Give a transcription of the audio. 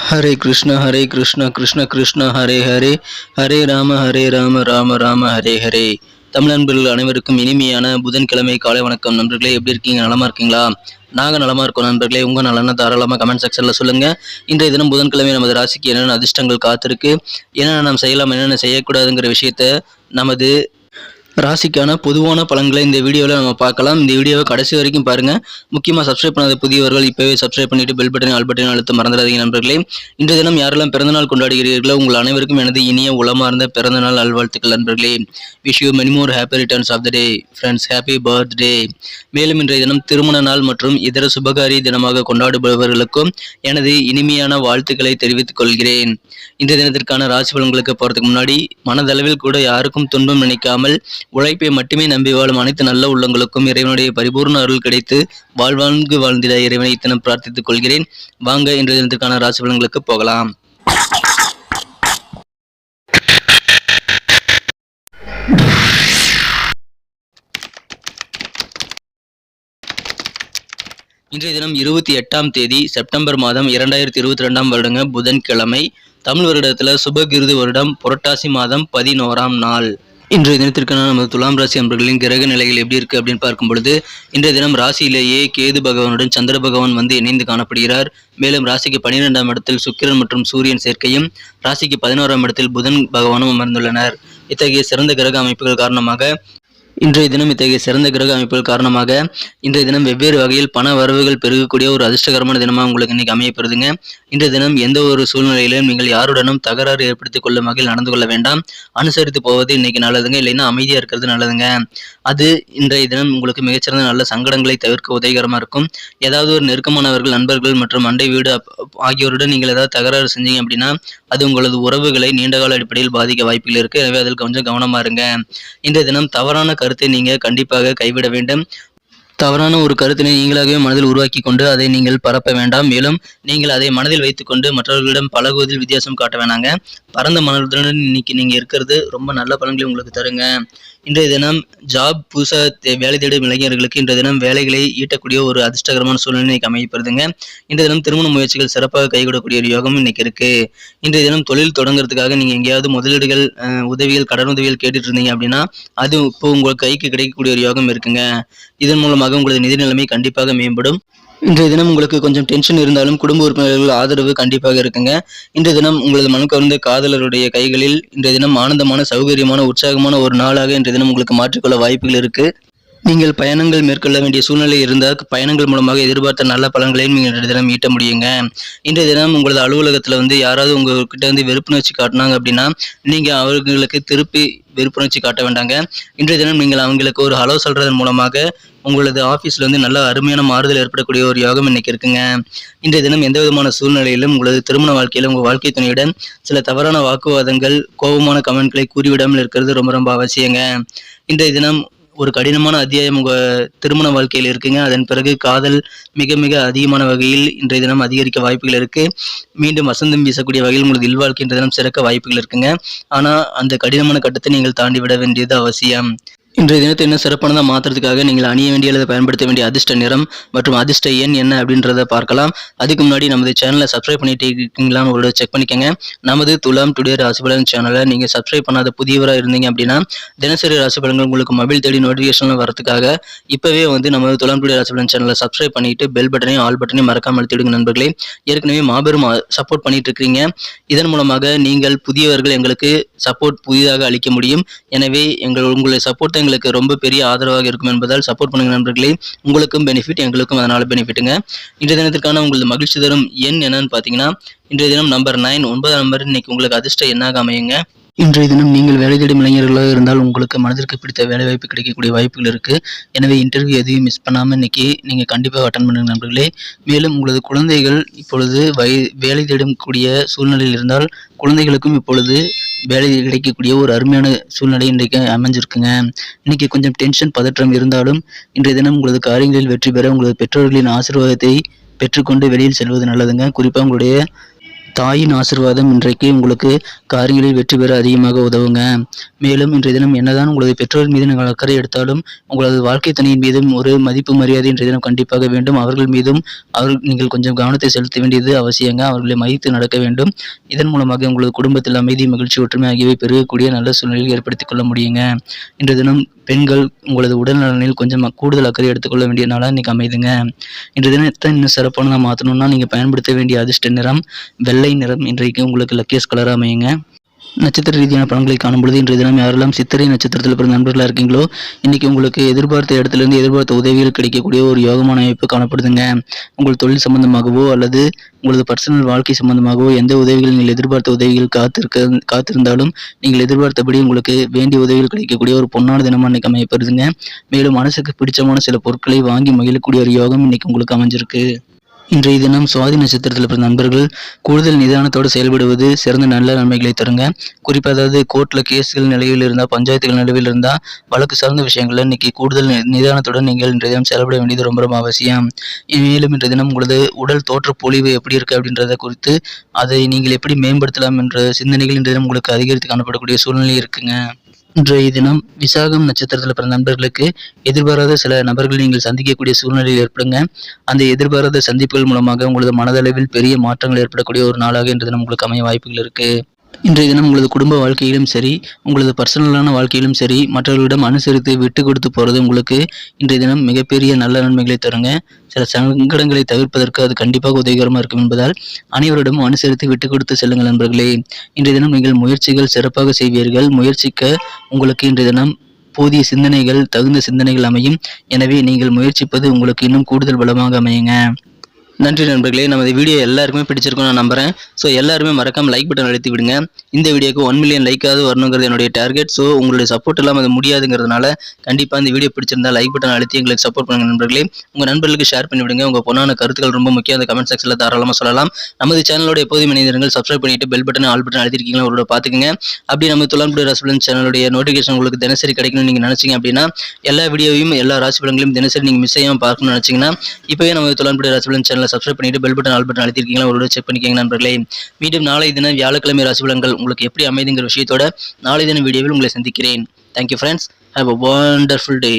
ஹரே கிருஷ்ண ஹரே கிருஷ்ண கிருஷ்ண கிருஷ்ண ஹரே ஹரே. ஹரே ராம ஹரே ராம ராம ராம ஹரே ஹரே. தமிழ் அனைவருக்கும் இனிமையான புதன்கிழமை காலை வணக்கம். நண்பர்களே எப்படி இருக்கீங்க? நலமா இருக்கீங்களா? நாங்கள் நலமா இருக்கோம் நண்பர்களே. உங்கள் நலனை தாராளமாக கமெண்ட் செக்ஷனில் சொல்லுங்க. இன்றைய தினம் புதன்கிழமை நமது ராசிக்கு என்னென்ன அதிர்ஷ்டங்கள் காத்திருக்கு என்னென்ன நாம் செய்யலாம் என்னென்ன செய்யக்கூடாதுங்கிற விஷயத்த நமது ராசிக்கான பொதுவான பலன்களை இந்த வீடியோவில் நம்ம பார்க்கலாம். இந்த வீடியோவை கடைசி வரைக்கும் பாருங்க. முக்கியமாக சப்ஸ்கிரைப் பண்ணாத புதியவர்கள் இப்போவே சப்ஸ்கிரைப் பண்ணிவிட்டு பெல் பட்டன் ஆல் பட்டன் அழுத்த மறந்துடாதீங்க நண்பர்களே. இன்றைய தினம் யாரெல்லாம் பிறந்தநாள் கொண்டாடுகிறீர்களோ உங்கள் அனைவருக்கும் எனது இனிய உளமார்ந்த பிறந்தநாள் நல்வாழ்த்துக்கள் நண்பர்களே. Wish you many more happy returns of the day friends happy birthday மேலும் இன்றைய தினம் திருமண நாள் மற்றும் இதர சுபகாரி தினமாக கொண்டாடுபவர்களுக்கும் எனது இனிமையான வாழ்த்துக்களை தெரிவித்துக் கொள்கிறேன். இன்றைய தினத்திற்கான ராசி பலன்களுக்கு போகிறதுக்கு முன்னாடி மனதளவில் கூட யாருக்கும் துன்பம் நினைக்காமல் உழைப்பை மட்டுமே நம்பி வாழும் அனைத்து நல்ல உள்ளங்களுக்கும் இறைவனுடைய பரிபூர்ண அருள் கிடைத்து வாழ்வாழ்ந்து வாழ்ந்திட இறைவனை தினம் பிரார்த்தித்துக் கொள்கிறேன். வாங்க இன்றைய தினத்திற்கான ராசி பலன்களுக்கு போகலாம். இன்றைய தினம் இருபத்தி எட்டாம் தேதி செப்டம்பர் மாதம் இரண்டாயிரத்தி இருபத்தி ரெண்டாம் வருடங்க புதன்கிழமை. தமிழ் வருடத்தில் சுபகிருது வருடம் புரட்டாசி மாதம் பதினோராம் நாள். இன்றைய தினத்திற்கான நமது துலாம் ராசி அன்பர்களின் கிரக நிலைகள் எப்படி இருக்கு அப்படின்னு பார்க்கும் பொழுது இன்றைய தினம் ராசியிலேயே கேது பகவானுடன் சந்திர பகவான் வந்து இணைந்து காணப்படுகிறார். மேலும் ராசிக்கு பன்னிரெண்டாம் இடத்தில் சுக்கிரன் மற்றும் சூரியன் சேர்க்கையும் ராசிக்கு பதினோராம் இடத்தில் புதன் பகவானும் அமர்ந்துள்ளனர். இத்தகைய சிறந்த கிரக அமைப்புகள் காரணமாக இன்றைய தினம் இத்தகைய சிறந்த கிரக அமைப்புகள் காரணமாக இன்றைய தினம் வெவ்வேறு வகையில் பண வரவுகள் பெருகக்கூடிய ஒரு அதிர்ஷ்டகரமான தினமாக உங்களுக்கு இன்னைக்கு அமையப்படுதுங்க இன்றைய தினம் எந்த ஒரு சூழ்நிலையிலும் நீங்கள் யாருடனும் தகராறு ஏற்படுத்திக் கொள்ளும் வகையில் நடந்து கொள்ள வேண்டாம். அனுசரித்து போவது இன்னைக்கு நல்லதுங்க. இல்லைன்னா அமைதியா இருக்கிறது நல்லதுங்க. அது இன்றைய தினம் உங்களுக்கு மிகச்சிறந்த நல்ல சங்கடங்களை தவிர்க்க உதவிகரமா இருக்கும். ஏதாவது ஒரு நெருக்கமானவர்கள் நண்பர்கள் மற்றும் அண்டை வீடு அப்- ஆகியோருடன் நீங்கள் ஏதாவது தகராறு செஞ்சீங்க அப்படின்னா அது உங்களது உறவுகளை நீண்டகால அடிப்படையில் பாதிக்க வாய்ப்புகள் இருக்கு. எனவே அதில் கொஞ்சம் கவனமா இருங்க. இன்றைய தினம் தவறான கருத்தை நீங்க கண்டிப்பாக கைவிட வேண்டும். தவறான ஒரு கருத்தினை நீங்களாகவே மனதில் உருவாக்கி கொண்டு அதை நீங்கள் பரப்ப வேண்டாம். மேலும் நீங்கள் அதை மனதில் வைத்துக்கொண்டு மற்றவர்களிடம் பழகுவதில் வித்தியாசம் காட்ட வேணாங்க. பரந்த மனதுடன் இன்னைக்கு நீங்க இருக்கிறது ரொம்ப நல்ல பலன்களை உங்களுக்கு தருங்க. இன்றைய தினம் ஜாப் புதுசாக வேலை தேடும் இளைஞர்களுக்கு இன்றைய தினம் வேலைகளை ஈட்டக்கூடிய ஒரு அதிர்ஷ்டகரமான சூழ்நிலை இன்னைக்கு அமையப்படுதுங்க இன்றைய தினம் திருமண முயற்சிகள் சிறப்பாக கைகூடக்கூடிய ஒரு யோகம் இன்னைக்கு இருக்கு. இன்றைய தினம் தொழில் தொடங்குறதுக்காக நீங்க எங்கேயாவது முதலீடுகள் உதவிகள் கடன் உதவிகள் கேட்டுட்டு இருந்தீங்க அப்படின்னா அது இப்போ உங்கள் கைக்கு கிடைக்கக்கூடிய ஒரு யோகம் இருக்குங்க. இதன் மூலமாக உங்களது நிதி நிலைமை கண்டிப்பாக மேம்படும். இன்றைய தினம் உங்களுக்கு கொஞ்சம் டென்ஷன் இருந்தாலும் குடும்ப உறுப்பினர்கள் ஆதரவு கண்டிப்பாக இருக்குங்க. இன்றைய தினம் உங்களது மனம் கவர்ந்த காதலருடைய கைகளில் இன்றைய தினம் ஆனந்தமான சௌகரியமான உற்சாகமான ஒரு நாளாக இன்றைய தினம் உங்களுக்கு மாற்றிக்கொள்ள வாய்ப்புகள் இருக்கு. நீங்கள் பயணங்கள் மேற்கொள்ள வேண்டிய சூழ்நிலை இருந்தால் பயணங்கள் மூலமாக எதிர்பார்த்த நல்ல பலன்களையும் நீங்கள் இன்றைய தினம் ஈட்ட முடியுங்க. இன்றைய தினம் உங்களது அலுவலகத்தில் வந்து யாராவது உங்ககிட்ட வந்து வெறுப்புணர்ச்சி காட்டினாங்க அப்படின்னா நீங்கள் அவர்களுக்கு திருப்பி வெறுப்புணர்ச்சி காட்ட வேண்டாங்க. இன்றைய தினம் நீங்கள் அவங்களுக்கு ஒரு ஹலோ சொல்றதன் மூலமாக உங்களது ஆஃபீஸில் வந்து நல்ல அருமையான மாறுதல் ஏற்படக்கூடிய ஒரு யோகம் இன்னைக்கு இருக்குங்க. இன்றைய தினம் எந்த விதமான சூழ்நிலையிலும் உங்களது திருமண வாழ்க்கையில உங்கள் வாழ்க்கை துணையுடன் சில தவறான வாக்குவாதங்கள் கோபமான கமெண்ட்களை கூறிவிடாமல் இருக்கிறது ரொம்ப ரொம்ப அவசியங்க. இன்றைய தினம் ஒரு கடினமான அத்தியாயம் உங்க திருமண வாழ்க்கையில் இருக்குங்க. அதன் பிறகு காதல் மிக மிக அதிகமான வகையில் இன்றைய தினம் அதிகரிக்க வாய்ப்புகள் இருக்கு. மீண்டும் வசந்தம் வீசக்கூடிய வகையில் உங்களுக்கு இல்வாழ்க்கை இன்றைய தினம் சிறக்க வாய்ப்புகள் இருக்குங்க. ஆனா அந்த கடினமான கட்டத்தை நீங்கள் தாண்டி விட வேண்டியது அவசியம். இன்றைய தினத்தை இன்னும் சிறப்பானதாக மாற்றுறதுக்காக நீங்கள் அணிய வேண்டிய அல்லது பயன்படுத்த வேண்டிய அதிர்ஷ்ட நிறம் மற்றும் அதிர்ஷ்ட எண் என்ன அப்படின்றத பார்க்கலாம். அதுக்கு முன்னாடி நமது சேனலை சப்ஸ்கிரைப் பண்ணிட்டு இருக்கீங்களான்னு ஒரு செக் பண்ணிக்கோங்க. நமது துலாம் டுடே ராசிபலன் சேனலை நீங்கள் சப்ஸ்கிரைப் பண்ணாத புதியவராக இருந்தீங்க அப்படின்னா தினசரி ராசிபலன்கள் உங்களுக்கு மொபைல் தேடி நோட்டிஃபிகேஷன் வரதுக்காக இப்போவே வந்து நமது துலாம் டுடே ராசிபலன் சேனலை சப்ஸ்கிரைப் பண்ணிட்டு பெல் பட்டனையும் ஆல் பட்டனையும் மறக்காமல் அழுத்திடுங்க நண்பர்களே. ஏற்கனவே மாபெரும் சப்போர்ட் பண்ணிட்டு இருக்கிறீங்க. இதன் மூலமாக நீங்கள் புதியவர்கள் எங்களுக்கு சப்போர்ட் புதிதாக அளிக்க முடியும். எனவே எங்கள் உங்களுடைய சப்போர்ட் எங்களுக்கு ரொம்ப பெரிய ஆதரவாக இருக்கும் என்பதால் சப்போர்ட் பண்ணுங்க நண்பர்களே. உங்களுக்கும் பெனிஃபிட் எங்களுக்கும் அதனால் பெனிஃபிட்டுங்க இன்றைய தினத்திற்கான உங்களது மகிழ்ச்சி தரும் எண் என்னன்னு பார்த்தீங்கன்னா இன்றைய தினம் நம்பர் நைன் ஒன்பதாம் நம்பர் இன்னைக்கு உங்களுக்கு அதிர்ஷ்ட எண்ணாக அமையுங்க. இன்றைய தினம் நீங்கள் வேலை தேடும் இளைஞர்களாக இருந்தால் உங்களுக்கு மனதிற்கு பிடித்த வேலை வாய்ப்பு கிடைக்கக்கூடிய வாய்ப்புகள் இருக்கு. எனவே இன்டர்வியூ எதையும் மிஸ் பண்ணாமல் இன்னைக்கு நீங்கள் கண்டிப்பாக அட்டன் பண்ணுங்க நண்பர்களே. மேலும் உங்களது குழந்தைகள் இப்பொழுது வய வேலை தேடக்கூடிய சூழ்நிலையில் இருந்தால் குழந்தைகளுக்கும் இப்பொழுது வேலை கிடைக்கக்கூடிய ஒரு அருமையான சூழ்நிலை இன்றைக்கு அமைஞ்சிருக்குங்க. இன்னைக்கு கொஞ்சம் டென்ஷன் பதற்றம் இருந்தாலும் இன்றைய தினம் உங்களது காரியங்களில் வெற்றி பெற உங்களது பெற்றோர்களின் ஆசீர்வாதத்தை பெற்றுக்கொண்டு வெளியில் செல்வது நல்லதுங்க. குறிப்பாக உங்களுடைய தாயின் ஆசிர்வாதம் இன்றைக்கு உங்களுக்கு காரியங்களில் வெற்றி பெற அதிகமாக உதவுங்க. மேலும் இன்றைய தினம் என்னதான் உங்களது பெற்றோர் மீது நீங்கள் அக்கறை எடுத்தாலும் உங்களது வாழ்க்கை துணையின் மீதும் ஒரு மதிப்பு மரியாதை இன்றைய தினம் கண்டிப்பாக வேண்டும். அவர்கள் மீதும் அவர்கள் நீங்கள் கொஞ்சம் கவனத்தை செலுத்த வேண்டியது அவசியங்க. அவர்களை மதித்து நடக்க வேண்டும். இதன் மூலமாக உங்களது குடும்பத்தில் அமைதி மகிழ்ச்சி ஒற்றுமை ஆகியவை பெருகக்கூடிய நல்ல சூழ்நிலையில் ஏற்படுத்திக் கொள்ள முடியுங்க. இன்றைய தினம் பெண்கள் உங்களது உடல் நலனில் கொஞ்சம் கூடுதல் அக்கறை எடுத்துக்கொள்ள வேண்டிய நாளாக இன்னைக்கு அமைதுங்க. இன்றைய தினத்தை இன்னும் சிறப்பானதாக மாற்றணும்னா நீங்கள் பயன்படுத்த வேண்டிய அதிர்ஷ்ட நிறம் வெள்ளை நிறம் இன்றைக்கு உங்களுக்கு லக்கியஸ் கலராக அமையுங்க. நட்சத்திர ரீதியான பலன்களை காணும் பொழுது இன்றைய தினம் யாரெல்லாம் சித்திரை நட்சத்திரத்தில் பிறந்த நண்பர்களாக இருக்கீங்களோ இன்னைக்கு உங்களுக்கு எதிர்பார்த்த இடத்துலேருந்து எதிர்பார்த்த உதவிகள் கிடைக்கக்கூடிய ஒரு யோகமான அமைப்பு காணப்படுதுங்க. உங்கள் தொழில் சம்பந்தமாகவோ அல்லது உங்களது பர்சனல் வாழ்க்கை சம்பந்தமாகவோ எந்த உதவிகள் நீங்கள் எதிர்பார்த்த உதவிகள் காத்திருக்க காத்திருந்தாலும் நீங்கள் எதிர்பார்த்தபடி உங்களுக்கு வேண்டிய உதவிகள் கிடைக்கக்கூடிய ஒரு பொன்னான தினமாக இன்னைக்கு அமையப்படுதுங்க மேலும் மனசுக்கு பிடிச்சமான சில பொருட்களை வாங்கி மகிழக்கூடிய ஒரு யோகம் இன்னைக்கு உங்களுக்கு அமைஞ்சிருக்கு. இன்றைய தினம் சுவாதி நட்சத்திரத்தில் பிறந்த நண்பர்கள் கூடுதல் நிதானத்தோடு செயல்படுவது சிறந்த நல்ல நன்மைகளை தருங்க. குறிப்பாக அதாவது கோர்ட்டில் கேஸ்கள் நிலையில் இருந்தால் பஞ்சாயத்துகள் நிலவில் இருந்தால் வழக்கு சார்ந்த விஷயங்களில் இன்னைக்கு கூடுதல் நிதானத்துடன் நீங்கள் இன்றைய தினம் செயல்பட வேண்டியது ரொம்ப ரொம்ப அவசியம். மேலும் இன்றைய தினம் உங்களது உடல் தோற்ற பொலிவு எப்படி இருக்குது அப்படின்றத குறித்து அதை நீங்கள் எப்படி மேம்படுத்தலாம் என்ற சிந்தனைகள் இன்றைய தினம் உங்களுக்கு அதிகரித்து காணப்படக்கூடிய சூழ்நிலை இருக்குங்க. இன்றைய தினம் விசாகம் நட்சத்திரத்தில் பிறந்த நண்பர்களுக்கு எதிர்பாராத சில நபர்கள் நீங்கள் சந்திக்கக்கூடிய சூழ்நிலையில் ஏற்படுங்க. அந்த எதிர்பாராத சந்திப்புகள் மூலமாக உங்களது மனதளவில் பெரிய மாற்றங்கள் ஏற்படக்கூடிய ஒரு நாளாக இன்றைய தினம் உங்களுக்கு அமைய வாய்ப்புகள் இருக்குது இன்றைய தினம் உங்களது குடும்ப வாழ்க்கையிலும் சரி உங்களது பர்சனலான வாழ்க்கையிலும் சரி மற்றவர்களிடம் அனுசரித்து விட்டு கொடுத்து போகிறது உங்களுக்கு இன்றைய தினம் மிகப்பெரிய நல்ல நன்மைகளை தருங்க. சில சங்கடங்களை தவிர்ப்பதற்கு அது கண்டிப்பாக உதவிகரமாக இருக்கும் என்பதால் அனைவரிடமும் அனுசரித்து விட்டு கொடுத்து செல்லுங்கள் நண்பர்களே. இன்றைய தினம் நீங்கள் முயற்சிகள் சிறப்பாக செய்வீர்கள். முயற்சிக்க உங்களுக்கு இன்றைய தினம் போதிய சிந்தனைகள் தகுந்த சிந்தனைகள் அமையும். எனவே நீங்கள் முயற்சிப்பது உங்களுக்கு இன்னும் கூடுதல் பலமாக அமையுங்க. நன்றி நண்பர்களே நமது வீடியோ எல்லாருக்குமே பிடிச்சிருக்கும் நான் நம்புறேன். ஸோ எல்லாருமே மறக்காமல் லைக் பட்டன் அழுத்தி விடுங்க. இந்த வீடியோக்கு ஒன் மில்லியன் லைக்காவது வரணுங்கிறது என்னுடைய டார்கெட் ஸோ உங்களுடைய சப்போர்ட் இல்லாமல் அது முடியாதுங்கிறதுனால கண்டிப்பாக இந்த வீடியோ பிடிச்சிருந்தா லைக் பட்டன் அழுத்தி எங்களுக்கு சப்போர்ட் பண்ணுங்க நண்பர்களே. உங்கள் நண்பர்களுக்கு ஷேர் பண்ணி விடுங்க. உங்கள் பொண்ணான கருத்துக்கள் ரொம்ப முக்கியம். அந்த கமெண்ட் செக்ஷனில் தாராளமாக சொல்லலாம். நமது சேனலோட எப்போதும் இணைந்திருங்கள். சப்ஸ்கிரைப் பண்ணிட்டு பெல் பட்டன் ஆல் பட்டன் அழுத்திருக்கீங்களா அவரோட பார்த்துக்கங்க. அப்படி நம்ம துலான்புடி ராசிபலன் சேனலுடைய நோட்டிஃபிகேஷன் உங்களுக்கு தினசரி கிடைக்கணும்னு நீங்கள் நினச்சிங்க அப்படின்னா எல்லா வீடியோவையும் எல்லா ராசிபலங்களையும் தினசரி நீங்கள் மிஸ் செய்யாமல் பார்க்கணும்னு நினச்சிங்கன்னா இப்போவே நம்ம துலான்புடி ராசிபலன் சேனலை சப்ஸ்கிரைப் பண்ணிட்டு பெல் பட்டன் ஆல் பட்டன் அழுத்திருக்கீங்களா? அவரோட செக் பண்ணிக்கங்க நண்பர்களே. மீண்டும் நாளை தினம் வியாழக்கிழமை ராசி பலன்கள் உங்களுக்கு எப்படி அமைதுங்கிற விஷயத்தோட நாளை தினம் வீடியோவில் உங்களை சந்திக்கிறேன். Thank you friends have a wonderful day